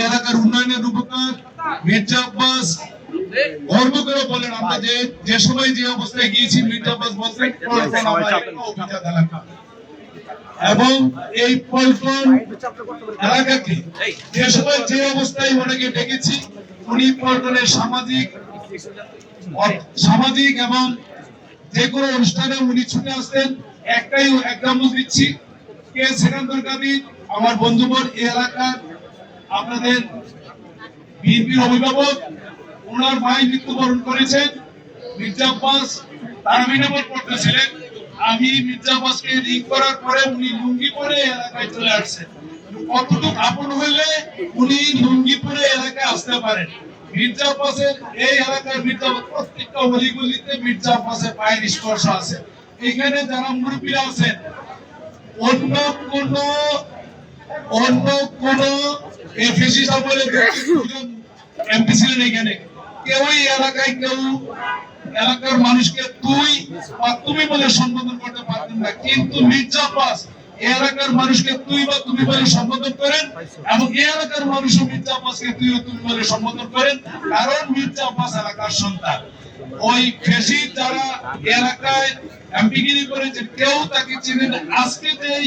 এলাকার উন্নয়নের রূপকার মির্জা আব্বাস গর্ব করে বলেন আমরা যে যে সময় যে অবস্থায় গিয়েছি মির্জা আব্বাস বলতেন এবং এই পল্টন এলাকাকে যে সময় যে অবস্থায় ওনাকে ডেকেছি উনি পল্টনের সামাজিক সামাজিক এবং যে কোনো অনুষ্ঠানে উনি ছুটে আসতেন। একটাই এক্সাম্পল দিচ্ছি কে সেকান্দর গাবি আমার বন্ধুবর এই এলাকার আপনাদের বিএনপির অভিভাবক, ওনার মাই মৃত্যুবরণ করেছেন। মির্জা আব্বাস আমি মির্জা আব্বাসকে রিং করার পরে উনি লুঙ্গি পরে এলাকায় চলে আসছেন। আপন উনি লুঙ্গি পরে এলাকায় আসতে পারেন। মির্জা আব্বাসের এই এলাকার মির্জা প্রত্যেকটা অলিগলিতে মির্জা আব্বাসের পায়ের স্পর্শ আছে। এখানে যারা মুরব্বীরা আছেন, অন্য কোন অন্য কোন এই ফেসিস আমলে এমপি ছিলেন এখানে। কেউই এলাকায় কেউ এলাকার মানুষকে তুই বা তুমি বলে সম্বোধন করতে পারতেন না। কিন্তু মির্জা এই এলাকার মানুষকে তুই বা তুমি বলে সম্বোধন করেন এবং এলাকার মানুষও মির্জা আব্বাসকে তুই তুমি বলে সম্বোধন করেন, কারণ মির্জা আব্বাস এলাকার সন্তান। ওই ফেসি যারা এলাকায় এমপিগিরি করেছে, কেউ তাকে চিনে না। আজকে যে এই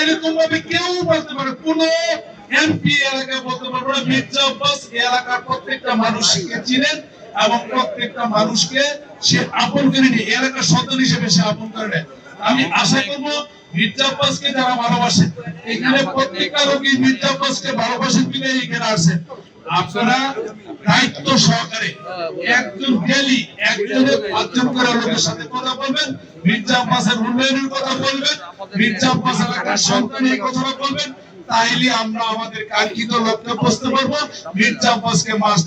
এরকম ভাবে কেউ বলতে পারে কোন এমপি বলতে পারবে না। মির্জা আব্বাস এলাকার প্রত্যেকটা মানুষকে চিনেন এবং প্রত্যেকটা মানুষকে সে আপন করে নিয়ে। এলাকার সন্তান হিসেবে সে আপন করে আমি আশা করব মির্জা যারা ভালোবাসেন, এখানে প্রত্যেকটা রোগী মির্জা আব্বাসকে ভালোবাসেন কিনে এখানে আসেন। আপনারা দায়িত্ব সহকারে একজন ডেলি একজনের পাঁচজন করে লোকের সাথে কথা বলবেন। মির্জা আব্বাসের উন্নয়নের কথা বলবেন। মির্জা আব্বাস এলাকার সন্তান এই বলবেন। তাইলে আমরা আমাদের কাঙ্ক্ষিত লক্ষ্যে পৌঁছতে পারব। মির্জা আব্বাসকে মাস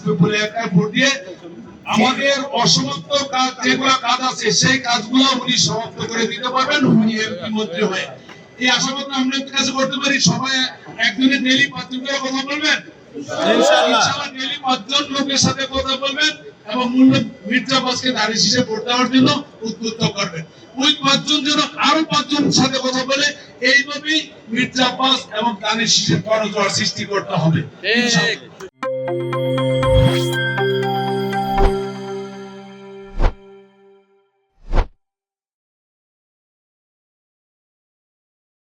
দিয়ে আমাদের অসমাপ্ত কাজ, যেগুলো কাজ আছে, সেই কাজগুলো উনি সমাপ্ত করে দিতে পারবেন। উনি এমপি মন্ত্রী হয়ে। এই আশাবাদ আমরা কাছে করতে পারি। সবাই একজনের ডেলি পাঁচজন করে কথা বলবেন। ইনশাআল্লাহ। ডেইলি পাঁচজন লোকের সাথে কথা বলবেন এবং মূল্য মির্জা আব্বাসকে দাঁড়িয়ে হিসেবে ভোট দেওয়ার জন্য উদ্বুদ্ধ করবেন। ওই পাঁচজন যেন আরও পাঁচজন সাথে কথা বলে এইভাবেই মির্জা আব্বাস এবং দানের হিসেবে গণজোয়ার সৃষ্টি করতে হবে ইনশাআল্লাহ।